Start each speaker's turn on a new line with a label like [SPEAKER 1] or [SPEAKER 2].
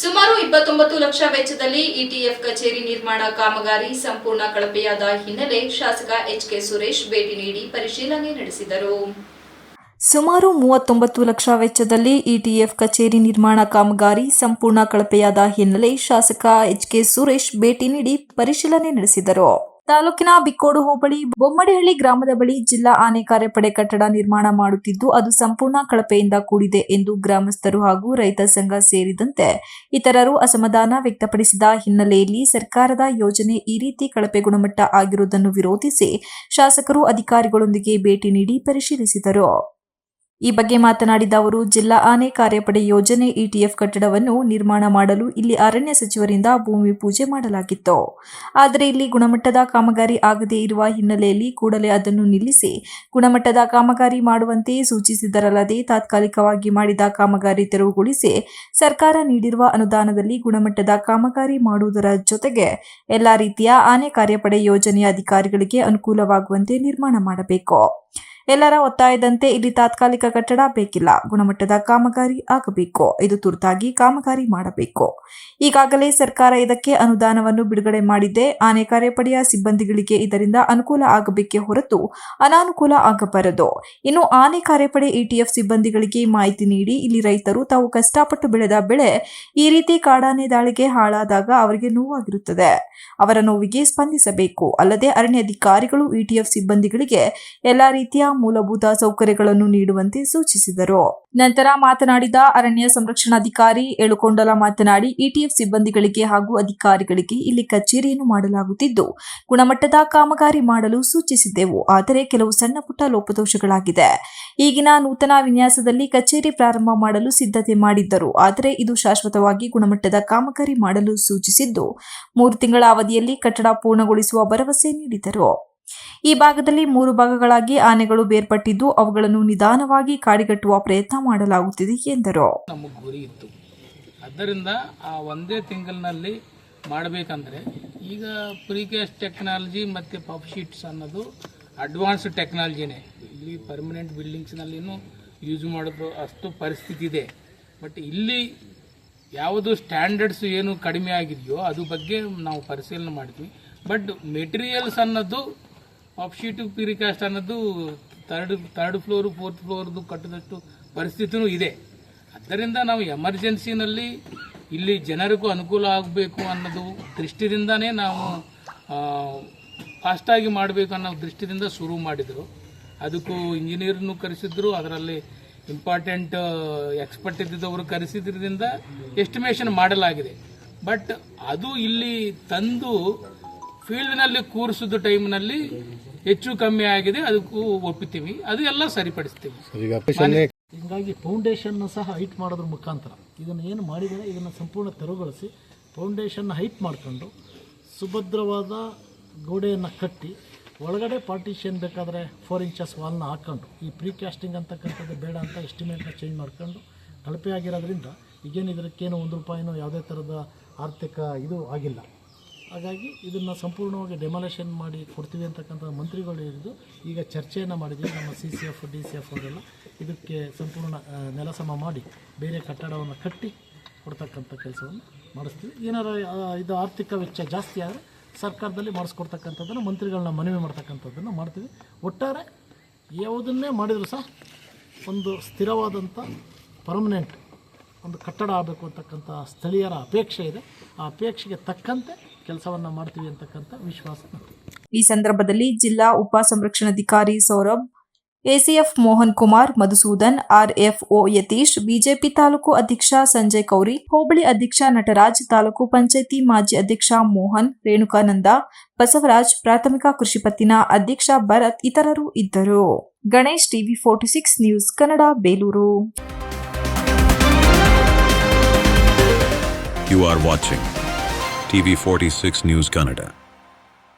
[SPEAKER 1] ಸುಮಾರು ಇಪ್ಪತ್ತೊಂಬತ್ತು ಲಕ್ಷ ವೆಚ್ಚದಲ್ಲಿ ಇಟಿಎಫ್ ಕಚೇರಿ ನಿರ್ಮಾಣ ಕಾಮಗಾರಿ ಸಂಪೂರ್ಣ ಕಳಪೆಯಾದ ಹಿನ್ನೆಲೆ ಶಾಸಕ ಎಚ್ ಕೆ ಸುರೇಶ್ ಭೇಟಿ ನೀಡಿ ಪರಿಶೀಲನೆ ನಡೆಸಿದರು.
[SPEAKER 2] ಸುಮಾರು ಮೂವತ್ತೊಂಬತ್ತು ಲಕ್ಷ ವೆಚ್ಚದಲ್ಲಿ ಇಟಿಎಫ್ ಕಚೇರಿ ನಿರ್ಮಾಣ ಕಾಮಗಾರಿ ಸಂಪೂರ್ಣ ಕಳಪೆಯಾದ ಹಿನ್ನೆಲೆ ಶಾಸಕ ಎಚ್ ಕೆ ಸುರೇಶ್ ಭೇಟಿ ನೀಡಿ ಪರಿಶೀಲನೆ ನಡೆಸಿದರು. ತಾಲೂಕಿನ ಬಿಕ್ಕೋಡು ಹೋಬಳಿ ಬೊಮ್ಮಡಿಹಳ್ಳಿ ಗ್ರಾಮದ ಬಳಿ ಜಿಲ್ಲಾ ಆನೆ ಕಾರ್ಯಪಡೆ ಕಟ್ಟಡ ನಿರ್ಮಾಣ ಮಾಡುತ್ತಿದ್ದು, ಅದು ಸಂಪೂರ್ಣ ಕಳಪೆಯಿಂದ ಕೂಡಿದೆ ಎಂದು ಗ್ರಾಮಸ್ಥರು ಹಾಗೂ ರೈತ ಸಂಘ ಸೇರಿದಂತೆ ಇತರರು ಅಸಮಾಧಾನ ವ್ಯಕ್ತಪಡಿಸಿದ ಹಿನ್ನೆಲೆಯಲ್ಲಿ ಸರ್ಕಾರದ ಯೋಜನೆ ಈ ರೀತಿ ಕಳಪೆ ಗುಣಮಟ್ಟ ಆಗಿರುವುದನ್ನು ವಿರೋಧಿಸಿ ಶಾಸಕರು ಅಧಿಕಾರಿಗಳೊಂದಿಗೆ ಭೇಟಿ ನೀಡಿ ಪರಿಶೀಲಿಸಿದರು. ಈ ಬಗ್ಗೆ ಮಾತನಾಡಿದ ಅವರು, ಜಿಲ್ಲಾ ಆನೆ ಕಾರ್ಯಪಡೆ ಯೋಜನೆ ಇಟಿಎಫ್ ಕಟ್ಟಡವನ್ನು ನಿರ್ಮಾಣ ಮಾಡಲು ಇಲ್ಲಿ ಅರಣ್ಯ ಸಚಿವರಿಂದ ಭೂಮಿ ಪೂಜೆ ಮಾಡಲಾಗಿತ್ತು. ಆದರೆ ಇಲ್ಲಿ ಗುಣಮಟ್ಟದ ಕಾಮಗಾರಿ ಆಗದೇ ಇರುವ ಹಿನ್ನೆಲೆಯಲ್ಲಿ ಕೂಡಲೇ ಅದನ್ನು ನಿಲ್ಲಿಸಿ ಗುಣಮಟ್ಟದ ಕಾಮಗಾರಿ ಮಾಡುವಂತೆ ಸೂಚಿಸಿದರಲ್ಲದೆ ತಾತ್ಕಾಲಿಕವಾಗಿ ಮಾಡಿದ ಕಾಮಗಾರಿ ತೆರವುಗೊಳಿಸಿ ಸರ್ಕಾರ ನೀಡಿರುವ ಅನುದಾನದಲ್ಲಿ ಗುಣಮಟ್ಟದ ಕಾಮಗಾರಿ ಮಾಡುವುದರ ಜೊತೆಗೆ ಎಲ್ಲಾ ರೀತಿಯ ಆನೆ ಕಾರ್ಯಪಡೆ ಯೋಜನೆಯ ಅಧಿಕಾರಿಗಳಿಗೆ ಅನುಕೂಲವಾಗುವಂತೆ ನಿರ್ಮಾಣ ಮಾಡಬೇಕು. ಎಲ್ಲರ ಒತ್ತಾಯದಂತೆ ಇಲ್ಲಿ ತಾತ್ಕಾಲಿಕ ಕಟ್ಟಡ ಬೇಕಿಲ್ಲ. ಗುಣಮಟ್ಟದ ಕಾಮಗಾರಿ ಆಗಬೇಕು. ಇದು ತುರ್ತಾಗಿ ಕಾಮಗಾರಿ ಮಾಡಬೇಕು. ಈಗಾಗಲೇ ಸರ್ಕಾರ ಇದಕ್ಕೆ ಅನುದಾನವನ್ನು ಬಿಡುಗಡೆ ಮಾಡಿದೆ. ಆನೆ ಕಾರ್ಯಪಡೆಯ ಸಿಬ್ಬಂದಿಗಳಿಗೆ ಇದರಿಂದ ಅನುಕೂಲ ಆಗಬೇಕೆ ಹೊರತು ಅನಾನುಕೂಲ ಆಗಬಾರದು. ಇನ್ನು ಆನೆ ಕಾರ್ಯಪಡೆ ಇಟಿಎಫ್ ಸಿಬ್ಬಂದಿಗಳಿಗೆ ಮಾಹಿತಿ ನೀಡಿ ಇಲ್ಲಿ ರೈತರು ತಾವು ಕಷ್ಟಪಟ್ಟು ಬೆಳೆದ ಬೆಳೆ ಈ ರೀತಿ ಕಾಡಾನೆ ದಾಳಿಗೆ ಹಾಳಾದಾಗ ಅವರಿಗೆ ನೋವಾಗಿರುತ್ತದೆ. ಅವರ ನೋವಿಗೆ ಸ್ಪಂದಿಸಬೇಕು. ಅಲ್ಲದೆ ಅರಣ್ಯ ಅಧಿಕಾರಿಗಳು ಇಟಿಎಫ್ ಸಿಬ್ಬಂದಿಗಳಿಗೆ ಎಲ್ಲಾ ರೀತಿಯ ಮೂಲಭೂತ ಸೌಕರ್ಯಗಳನ್ನು ನೀಡುವಂತೆ ಸೂಚಿಸಿದರು. ನಂತರ ಮಾತನಾಡಿದ ಅರಣ್ಯ ಸಂರಕ್ಷಣಾಧಿಕಾರಿ ಏಳುಕೊಂಡಲ ಮಾತನಾಡಿ, ಇಟಿಎಫ್ ಸಿಬ್ಬಂದಿಗಳಿಗೆ ಹಾಗೂ ಅಧಿಕಾರಿಗಳಿಗೆ ಇಲ್ಲಿ ಕಚೇರಿಯನ್ನು ಮಾಡಲಾಗುತ್ತಿದ್ದು, ಗುಣಮಟ್ಟದ ಕಾಮಗಾರಿ ಮಾಡಲು ಸೂಚಿಸಿದ್ದೆವು, ಆದರೆ ಕೆಲವು ಸಣ್ಣ ಪುಟ್ಟ ಲೋಪದೋಷಗಳಾಗಿದೆ ಈಗಿನ ನೂತನ ವಿನ್ಯಾಸದಲ್ಲಿ ಕಚೇರಿ ಪ್ರಾರಂಭ ಮಾಡಲು ಸಿದ್ಧತೆ ಮಾಡಿದ್ದರು, ಆದರೆ ಇದು ಶಾಶ್ವತವಾಗಿ ಗುಣಮಟ್ಟದ ಕಾಮಗಾರಿ ಮಾಡಲು ಸೂಚಿಸಿದ್ದು, ಮೂರು ತಿಂಗಳ ಅವಧಿಯಲ್ಲಿ ಕಟ್ಟಡ ಪೂರ್ಣಗೊಳಿಸುವ ಭರವಸೆ ನೀಡಿದರು. ಈ ಭಾಗದಲ್ಲಿ ಮೂರು ಭಾಗಗಳಾಗಿ ಆನೆಗಳು ಬೇರ್ಪಟ್ಟಿದ್ದು ಅವುಗಳನ್ನು ನಿಧಾನವಾಗಿ ಕಾಡಿಗಟ್ಟುವ ಪ್ರಯತ್ನ ಮಾಡಲಾಗುತ್ತಿದೆ ಎಂದರು.
[SPEAKER 3] ನಮ್ಮ ಗುರಿ ಇತ್ತು. ಆದ್ದರಿಂದ ಆ ಒಂದೇ ತಿಂಗಳಿನಲ್ಲಿ ಮಾಡಬೇಕಂದ್ರೆ ಈಗ ಪ್ರೀಕೇಸ್ ಟೆಕ್ನಾಲಜಿ ಮತ್ತು ಪಫ್ ಶೀಟ್ಸ್ ಅನ್ನೋದು ಅಡ್ವಾನ್ಸ್ ಟೆಕ್ನಾಲಜಿನೇ. ಇಲ್ಲಿ ಪರ್ಮನೆಂಟ್ ಬಿಲ್ಡಿಂಗ್ಸ್ನಲ್ಲಿನೂ ಯೂಸ್ ಮಾಡೋದು ಅಷ್ಟು ಪರಿಸ್ಥಿತಿ ಇದೆ. ಬಟ್ ಇಲ್ಲಿ ಯಾವುದು ಸ್ಟ್ಯಾಂಡರ್ಡ್ಸ್ ಏನು ಕಡಿಮೆ ಆಗಿದೆಯೋ ಅದು ಬಗ್ಗೆ ನಾವು ಪರಿಶೀಲನೆ ಮಾಡ್ತೀವಿ. ಬಟ್ ಮೆಟೀರಿಯಲ್ಸ್ ಅನ್ನೋದು ಶೀಟು ಪಿರಿಕಾಸ್ಟ್ ಅನ್ನೋದು ತರ್ಡ್ ತರ್ಡ್ ಫ್ಲೋರು ಫೋರ್ತ್ ಫ್ಲೋರ್ದು ಕಟ್ಟಿದಷ್ಟು ಪರಿಸ್ಥಿತಿನೂ ಇದೆ. ಆದ್ದರಿಂದ ನಾವು ಎಮರ್ಜೆನ್ಸಿನಲ್ಲಿ ಇಲ್ಲಿ ಜನರಿಗೂ ಅನುಕೂಲ ಆಗಬೇಕು ಅನ್ನೋದು ದೃಷ್ಟಿದಿಂದನೇ ನಾವು ಫಾಸ್ಟಾಗಿ ಮಾಡಬೇಕು ಅನ್ನೋ ದೃಷ್ಟಿಯಿಂದ ಶುರು ಮಾಡಿದರು. ಅದಕ್ಕೂ ಇಂಜಿನಿಯರ್ನು ಕರೆಸಿದ್ರು, ಅದರಲ್ಲಿ ಇಂಪಾರ್ಟೆಂಟ್ ಎಕ್ಸ್ಪರ್ಟ್ ಇದ್ದಿದ್ದವರು ಕರೆಸಿದ್ರಿಂದ ಎಸ್ಟಿಮೇಷನ್ ಮಾಡಲಾಗಿದೆ. ಬಟ್ ಅದು ಇಲ್ಲಿ ತಂದು ಫೀಲ್ಡ್ನಲ್ಲಿ ಕೂರಿಸಿದ ಟೈಮ್ನಲ್ಲಿ ಹೆಚ್ಚು ಕಮ್ಮಿ ಆಗಿದೆ ಅದಕ್ಕೂ ಒಪ್ಪುತ್ತೀವಿ ಅದು ಎಲ್ಲ ಸರಿಪಡಿಸ್ತೀವಿ.
[SPEAKER 4] ಹೀಗಾಗಿ ಫೌಂಡೇಶನ್ ಸಹ ಹೈಟ್ ಮಾಡೋದ್ರ ಮುಖಾಂತರ ಇದನ್ನು ಏನು ಮಾಡಿದರೆ ಇದನ್ನು ಸಂಪೂರ್ಣ ತೆರವುಗೊಳಿಸಿ ಫೌಂಡೇಶನ್ ಹೈಟ್ ಮಾಡಿಕೊಂಡು ಸುಭದ್ರವಾದ ಗೋಡೆಯನ್ನು ಕಟ್ಟಿ ಒಳಗಡೆ ಪಾರ್ಟಿಷನ್ ಬೇಕಾದರೆ ಫೋರ್ ಇಂಚಸ್ ವಾಲ್ನ ಹಾಕ್ಕೊಂಡು ಈ ಪ್ರೀ ಕ್ಯಾಸ್ಟಿಂಗ್ ಅಂತಕ್ಕಂಥದ್ದು ಬೇಡ ಅಂತ ಎಸ್ಟಿಮೇಟ್ನ ಚೇಂಜ್ ಮಾಡ್ಕೊಂಡು ಕಳಪೆ ಆಗಿರೋದ್ರಿಂದ ಈಗೇನು ಇದಕ್ಕೇನು ಒಂದು ರೂಪಾಯಿನೂ ಯಾವುದೇ ಥರದ ಆರ್ಥಿಕ ಇದು ಆಗಿಲ್ಲ. ಹಾಗಾಗಿ ಇದನ್ನು ಸಂಪೂರ್ಣವಾಗಿ ಡೆಮಾಲೇಷನ್ ಮಾಡಿ ಕೊಡ್ತೀವಿ ಅಂತಕ್ಕಂಥ ಮಂತ್ರಿಗಳು ಹೇಳಿದ್ದು, ಈಗ ಚರ್ಚೆಯನ್ನು ಮಾಡಿದ್ವಿ ನಮ್ಮ C C F D C F ಅವರೆಲ್ಲ. ಇದಕ್ಕೆ ಸಂಪೂರ್ಣ ನೆಲಸಮ ಮಾಡಿ ಬೇರೆ ಕಟ್ಟಡವನ್ನು ಕಟ್ಟಿ ಕೊಡ್ತಕ್ಕಂಥ ಕೆಲಸವನ್ನು ಮಾಡಿಸ್ತೀವಿ. ಏನಾರ ಇದು ಆರ್ಥಿಕ ವೆಚ್ಚ ಜಾಸ್ತಿ ಆದರೆ ಸರ್ಕಾರದಲ್ಲಿ ಮಾಡಿಸ್ಕೊಡ್ತಕ್ಕಂಥದ್ದನ್ನು, ಮಂತ್ರಿಗಳನ್ನ ಮನವಿ ಮಾಡ್ತಕ್ಕಂಥದ್ದನ್ನು ಮಾಡ್ತೀವಿ. ಒಟ್ಟಾರೆ ಯಾವುದನ್ನೇ ಮಾಡಿದರೂ ಸಹ ಒಂದು ಸ್ಥಿರವಾದಂಥ ಪರ್ಮನೆಂಟ್ ಒಂದು ಕಟ್ಟಡ ಆಗಬೇಕು ಅಂತಕ್ಕಂಥ ಸ್ಥಳೀಯರ ಅಪೇಕ್ಷೆ ಇದೆ. ಆ ಅಪೇಕ್ಷೆಗೆ ತಕ್ಕಂತೆ ಕೆಲಸವನ್ನು ಮಾಡ್ತೀವಿ ಅಂತಕ್ಕಂಥ ವಿಶ್ವಾಸ
[SPEAKER 2] ಈ ಸಂದರ್ಭದಲ್ಲಿ ಜಿಲ್ಲಾ ಉಪ ಸಂರಕ್ಷಣಾಧಿಕಾರಿ Saurabh ACF Mohan Kumar Madhusudan RFO Yatish BJP taluk ಅಧ್ಯಕ್ಷ ಸಂಜಯ್ ಕೌರಿ ಹೋಬಳಿ ಅಧ್ಯಕ್ಷ ನಟರಾಜ್ ತಾಲೂಕು ಪಂಚಾಯಿತಿ ಮಾಜಿ ಅಧ್ಯಕ್ಷ ಮೋಹನ್ ರೇಣುಕಾನಂದ ಬಸವರಾಜ್ ಪ್ರಾಥಮಿಕ ಕೃಷಿ ಪತ್ತಿನ ಅಧ್ಯಕ್ಷ ಭರತ್ ಇತರರು ಇದ್ದರು. Ganesh TV forty six news Kannada Belur.
[SPEAKER 5] You TV46 News Canada.